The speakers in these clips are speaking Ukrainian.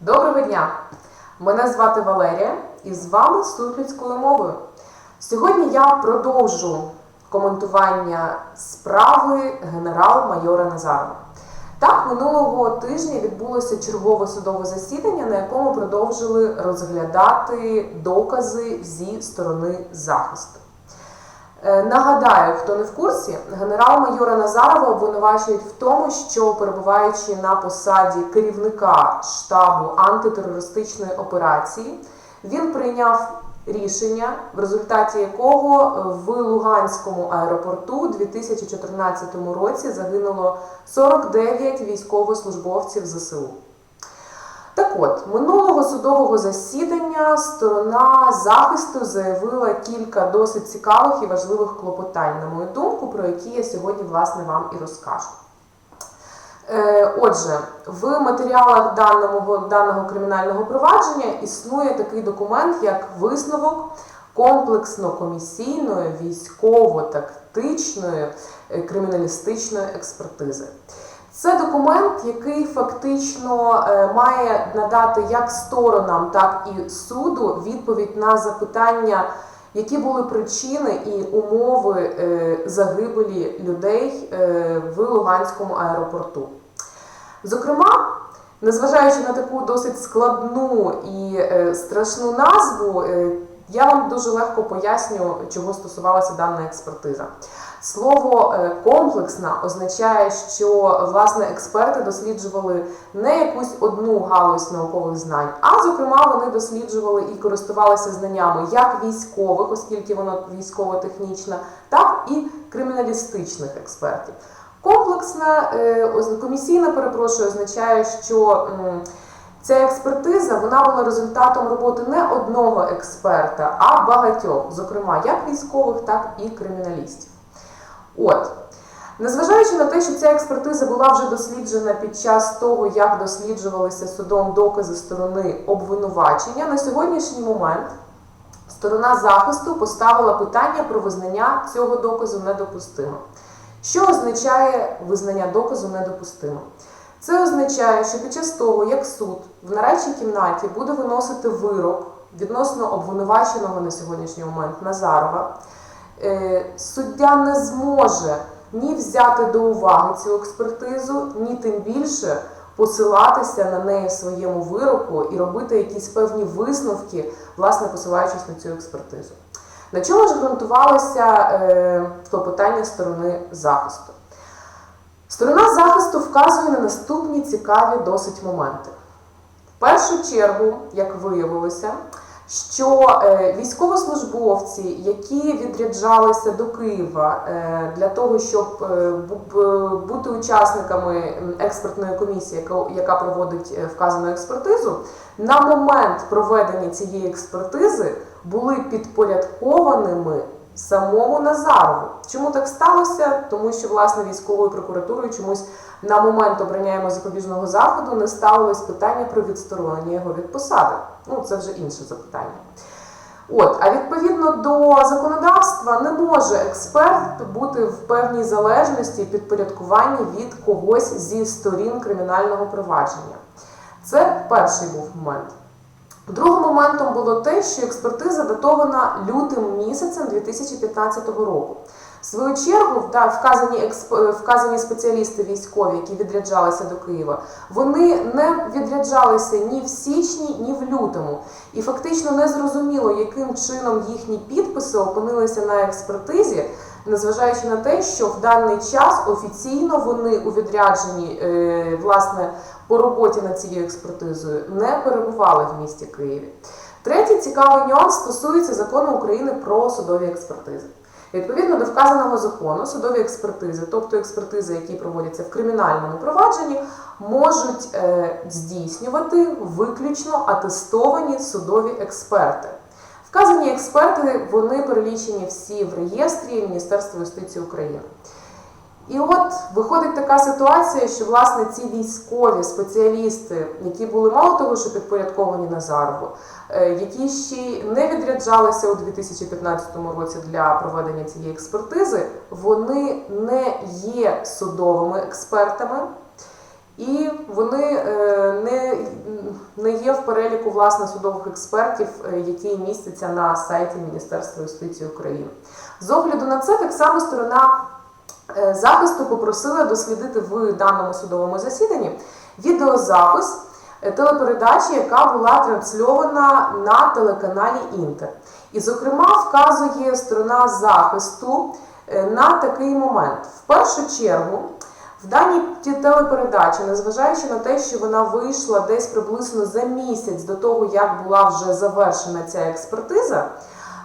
Доброго дня! Мене звати Валерія і з вами суд людською мовою. Сьогодні я продовжу коментування справи генерал-майора Назарова. Так, минулого тижня відбулося чергове судове засідання, на якому продовжили розглядати докази зі сторони захисту. Е, Нагадаю, хто не в курсі, генерал-майора Назарова обвинувачують в тому, що перебуваючи на посаді керівника штабу антитерористичної операції, він прийняв рішення, в результаті якого в Луганському аеропорту у 2014 році загинуло 49 військовослужбовців ЗСУ. Так от, минулого судового засідання сторона захисту заявила кілька досить цікавих і важливих клопотань, на мою думку, про які я сьогодні власне вам і розкажу. Е, Отже, в матеріалах даного, даного кримінального провадження існує такий документ, як висновок комплексно-комісійної військово-тактичної е, криміналістичної експертизи. Це документ, який фактично е, має надати як сторонам, так і суду відповідь на запитання, які були причини і умови е, загибелі людей е, в Луганському аеропорту. Зокрема, незважаючи на таку досить складну і страшну назву, я вам дуже легко поясню, чого стосувалася дана експертиза. Слово е, комплексна означає, що власне експерти досліджували не якусь одну галузь наукових знань, а зокрема вони досліджували і користувалися знаннями як військових, оскільки воно військово-технічна, так і криміналістичних експертів. Комплексна е, комісійна, перепрошую, означає, що ця експертиза вона була результатом роботи не одного експерта, а багатьох, зокрема як військових, так і криміналістів. От. Незважаючи на те, що ця експертиза була вже досліджена під час того, як досліджувалися судом докази сторони обвинувачення, на сьогоднішній момент сторона захисту поставила питання про визнання цього доказу недопустимим. Що означає визнання доказу недопустимим? Це означає, що під час того, як суд в нарадчій кімнаті буде виносити вирок відносно обвинуваченого на сьогоднішній момент Назарова, суддя не зможе ні взяти до уваги цю експертизу, ні тим більше посилатися на неї в своєму вироку і робити якісь певні висновки, власне посилаючись на цю експертизу. На чому ж ґрунтувалося е, клопотання сторони захисту? Сторона захисту вказує на наступні цікаві досить моменти. В першу чергу, як виявилося, що е, військовослужбовці, які відряджалися до Києва е, для того, щоб е, бути учасниками експертної комісії, яка, проводить вказану експертизу, на момент проведення цієї експертизи були підпорядкованими самому Назарову. Чому так сталося? Тому що власне військовою прокуратурою чомусь на момент обрання йому запобіжного заходу не ставилось питання про відсторонення його від посади. Ну це вже інше запитання. От, а відповідно до законодавства не може експерт бути в певній залежності підпорядкуванні від когось зі сторін кримінального провадження. Це перший був момент. Другим моментом було те, що експертиза датована лютим місяцем 2015 року. В свою чергу, та вказані, експ- вказані спеціалісти військові, які відряджалися до Києва, вони не відряджалися ні в січні, ні в лютому. І фактично не зрозуміло, яким чином їхні підписи опинилися на експертизі, незважаючи на те, що в даний час офіційно вони у відрядженні е, власне по роботі над цією експертизою не перебували в місті Києві. Третій цікавий нюанс стосується закону України про судові експертизи. Відповідно до вказаного закону, судові експертизи, тобто експертизи, які проводяться в кримінальному провадженні, можуть е, здійснювати виключно атестовані судові експерти. Вказані експерти вони перелічені всі в реєстрі Міністерства юстиції України. І от виходить така ситуація, що власне ці військові спеціалісти, які були мало того, що підпорядковані Назарову, е, які ще не відряджалися у 2015 році для проведення цієї експертизи, вони не є судовими експертами. І вони е, не, не переліку власне судових експертів, е, який міститься на сайті Міністерства юстиції України. З огляду на це, так само сторона захисту попросила дослідити в даному судовому засіданні відеозапис е, телепередачі, яка була трансльована на телеканалі Інтер. І, зокрема, вказує сторона захисту е, на такий момент. В першу чергу, в даній телепередачі, незважаючи на те, що вона вийшла десь приблизно за місяць до того, як була вже завершена ця експертиза, е,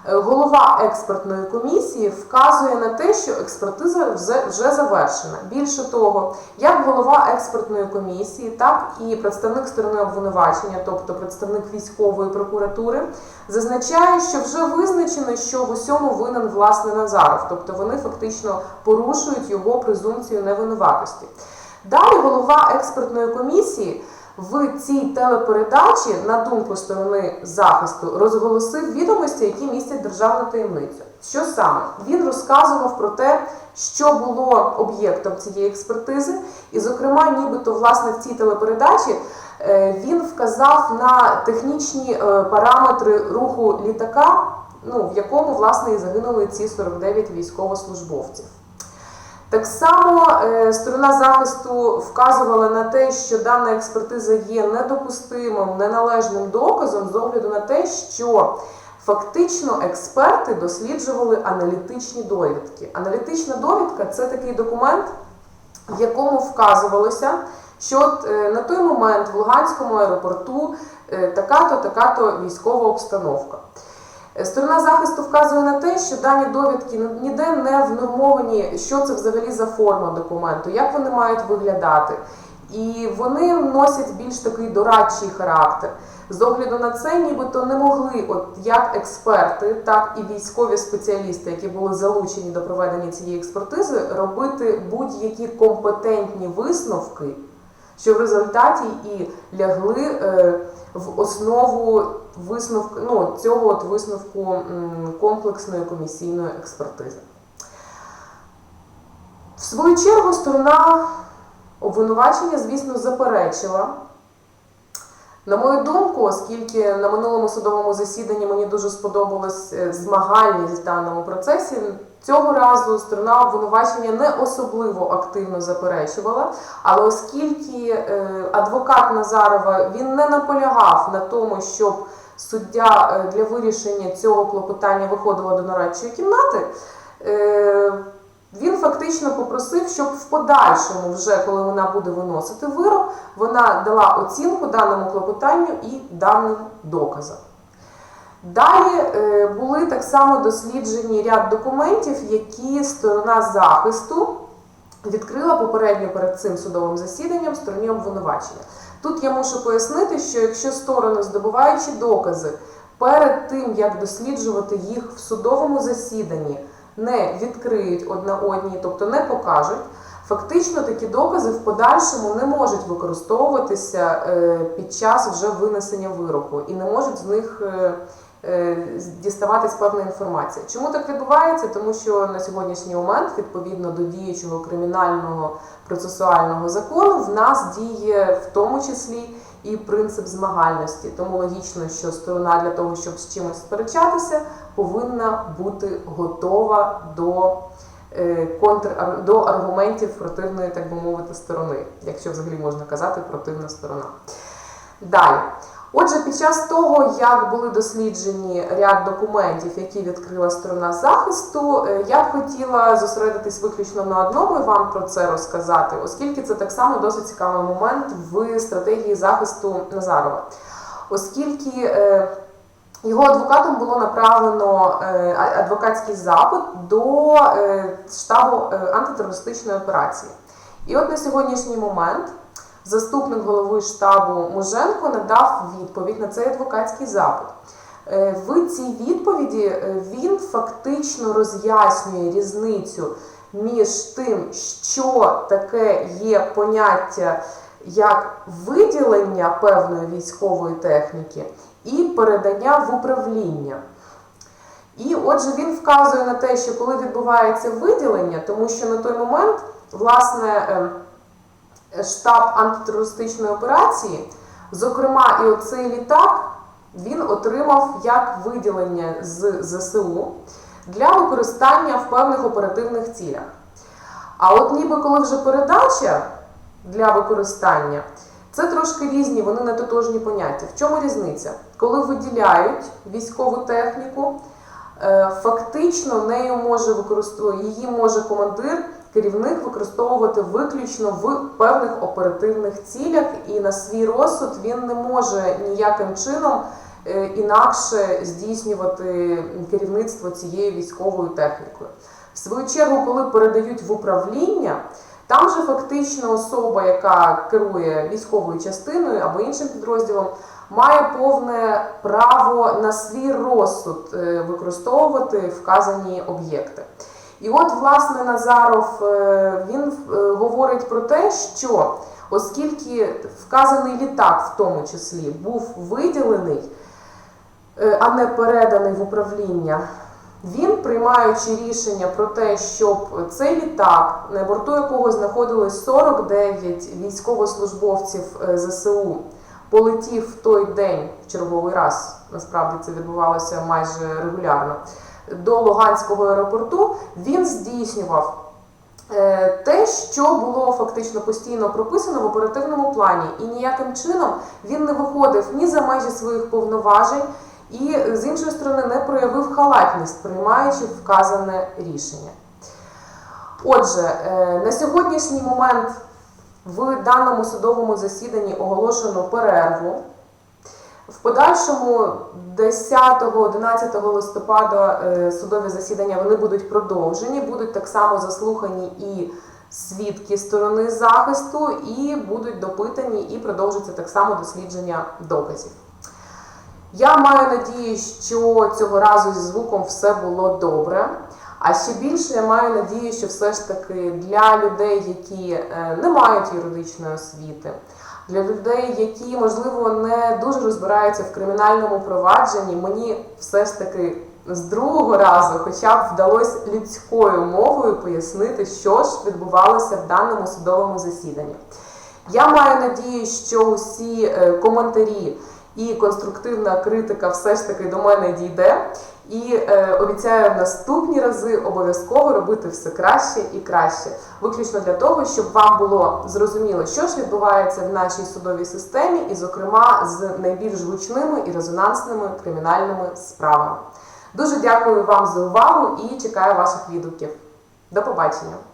голова експертної комісії вказує на те, що експертиза вже, вже завершена. Більше того, як голова експертної комісії, так і представник сторони обвинувачення, тобто представник військової прокуратури, зазначає, що вже визначено, що в усьому винен власне Назаров, тобто вони фактично порушують його презумпцію невинуватості. Далі голова експертної комісії в цій телепередачі, на думку сторони захисту, розголосив відомості, які містять державну таємницю. Що саме? Він розказував про те, що було об'єктом цієї експертизи, і, зокрема, нібито власне в цій телепередачі е, він вказав на технічні е, параметри руху літака, ну, в якому власне і загинули ці 49 військовослужбовців. Так само е, сторона захисту вказувала на те, що дана експертиза є недопустимим, неналежним доказом з огляду на те, що фактично експерти досліджували аналітичні довідки. Аналітична довідка це такий документ, в якому вказувалося, що от, е, на той момент в Луганському аеропорту е, така-то, така-то військова обстановка. Е, Сторона захисту вказує на те, що дані довідки ніде не внормовані, що це взагалі за форма документу, як вони мають виглядати. І вони носять більш такий дорадчий характер. З огляду на це, нібито не могли, от як експерти, так і військові спеціалісти, які були залучені до проведення цієї експертизи, робити будь-які компетентні висновки, що в результаті і лягли е, в основу висновку ну, цього от висновку комплексної комісійної експертизи. В свою чергу сторона обвинувачення, звісно, заперечила. На мою думку, оскільки на минулому судовому засіданні мені дуже сподобалась е, змагальність в даному процесі, цього разу сторона обвинувачення не особливо активно заперечувала. Але оскільки е, адвокат Назарова він не наполягав на тому, щоб суддя е, для вирішення цього клопотання виходила до нарадчої кімнати, е, він фактично попросив, щоб в подальшому, вже коли вона буде виносити вирок, вона дала оцінку даному клопотанню і даним доказам. Далі е, були так само досліджені ряд документів, які сторона захисту відкрила попередньо перед цим судовим засіданням стороні обвинувачення. Тут я мушу пояснити, що якщо сторони, здобуваючи докази, перед тим як досліджувати їх в судовому засіданні, не відкриють одна одній, тобто не покажуть, фактично такі докази в подальшому не можуть використовуватися е, під час вже винесення вироку і не можуть з них е, діставатись певна інформація. Чому так відбувається? Тому що на сьогоднішній момент, відповідно до діючого кримінального процесуального закону, в нас діє в тому числі і принцип змагальності. Тому логічно, що сторона для того, щоб з чимось сперечатися, повинна бути готова до е, контр до аргументів противної, так би мовити, сторони, якщо взагалі можна казати противна сторона. Далі. Отже, під час того, як були досліджені ряд документів, які відкрила сторона захисту, е, я б хотіла зосередитись виключно на одному і вам про це розказати, оскільки це так само досить цікавий момент в стратегії захисту Назарова. Оскільки е, його адвокатом було направлено е, адвокатський запит до штабу антитерористичної операції. І от на сьогоднішній момент заступник голови штабу Муженко надав відповідь на цей адвокатський запит. Е, В цій відповіді е, він фактично роз'яснює різницю між тим, що таке є поняття як виділення певної військової техніки і передання в управління. І отже, він вказує на те, що коли відбувається виділення, тому що на той момент, власне, е, штаб антитерористичної операції Зокрема, і оцей літак він отримав як виділення з ЗСУ для використання в певних оперативних цілях. А от ніби коли вже передача для використання, це трошки різні, вони не тотожні поняття. В чому різниця? Коли виділяють військову техніку, е, фактично нею може використовувати, її може командир, керівник використовувати виключно в певних оперативних цілях, і на свій розсуд він не може ніяким чином е, інакше здійснювати керівництво цією військовою технікою. В свою чергу, коли передають в управління, там же фактично особа, яка керує військовою частиною або іншим підрозділом, має повне право на свій розсуд е, використовувати вказані об'єкти. І от, власне, Назаров е, він е, говорить про те, що оскільки вказаний літак, в тому числі, був виділений, е, а не переданий в управління, він, приймаючи рішення про те, щоб цей літак, на борту якого знаходилось 49 військовослужбовців ЗСУ, полетів в той день в черговий раз, насправді це відбувалося майже регулярно, до Луганського аеропорту, він здійснював е, те, що було фактично постійно прописано в оперативному плані, і ніяким чином він не виходив ні за межі своїх повноважень, і з іншої сторони не проявив халатність, приймаючи вказане рішення. Отже, е, на сьогоднішній момент в даному судовому засіданні оголошено перерву. В подальшому 10-11 листопада е, судові засідання вони будуть продовжені, будуть так само заслухані і свідки сторони захисту, і будуть допитані, і продовжиться так само дослідження доказів. Я маю надію, що цього разу зі звуком все було добре. А ще більше я маю надію, що все ж таки для людей, які е, не мають юридичної освіти, для людей, які можливо не дуже розбираються в кримінальному провадженні, мені все ж таки з другого разу, хоча б вдалося людською мовою пояснити, що ж відбувалося в даному судовому засіданні. Я маю надію, що усі е, коментарі і конструктивна критика все ж таки до мене дійде. І е, обіцяю в наступні рази обов'язково робити все краще і краще, виключно для того, щоб вам було зрозуміло, що ж відбувається в нашій судовій системі, і, зокрема, з найбільш гучними і резонансними кримінальними справами. Дуже дякую вам за увагу і чекаю ваших відгуків. До побачення!